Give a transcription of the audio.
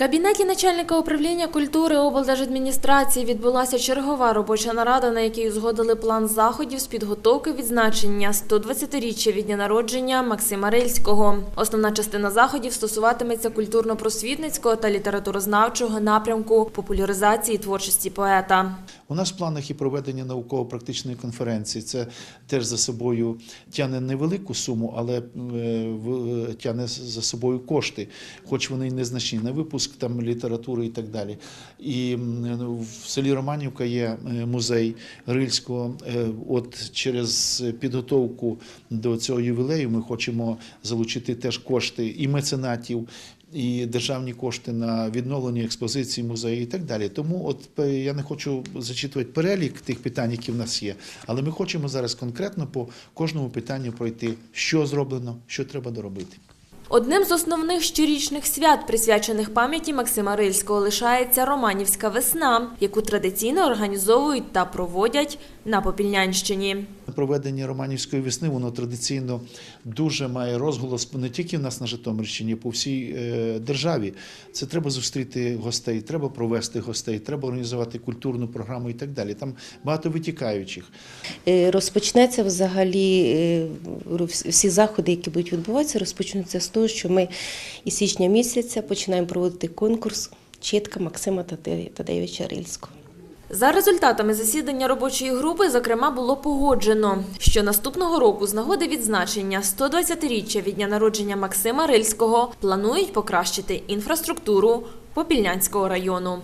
кабінеті начальника управління культури облдержадміністрації відбулася чергова робоча нарада, на якій узгодили план заходів з підготовки відзначення 120-річчя від дня народження Максима Рильського. Основна частина заходів стосуватиметься культурно-просвітницького та літературознавчого напрямку популяризації творчості поета. У нас в планах і проведення науково-практичної конференції. Це теж за собою тягне невелику суму, але е, в- тягне за собою кошти, хоч вони й незначні, на випуск там літератури і так далі. І в селі Романівка є е, музей Рильського. Е, От через підготовку до цього ювілею ми хочемо залучити теж кошти і меценатів, і державні кошти на відновлення експозиції музею і так далі. Тому от е, я не хочу зачитувати перелік тих питань, які в нас є, але ми хочемо зараз конкретно по кожному питанню пройти, що зроблено, що треба доробити. Одним з основних щорічних свят, присвячених пам'яті Максима Рильського, лишається Романівська весна, яку традиційно організовують та проводять на Попільнянщині. Проведення Романівської весни воно традиційно дуже має розголос не тільки в нас на Житомирщині, по всій е, державі. Це треба зустріти гостей, треба провести гостей, треба організувати культурну програму і так далі. Там багато витікаючих. Е, Розпочнеться взагалі е, всі заходи, які будуть відбуватися, розпочнуться з того, що ми із січня місяця починаємо проводити конкурс Чітка Максима Таде- Тадеєвича Рильського. За результатами засідання робочої групи, зокрема, було погоджено, що наступного року з нагоди відзначення 120-річчя від дня народження Максима Рильського планують покращити інфраструктуру Попільнянського району.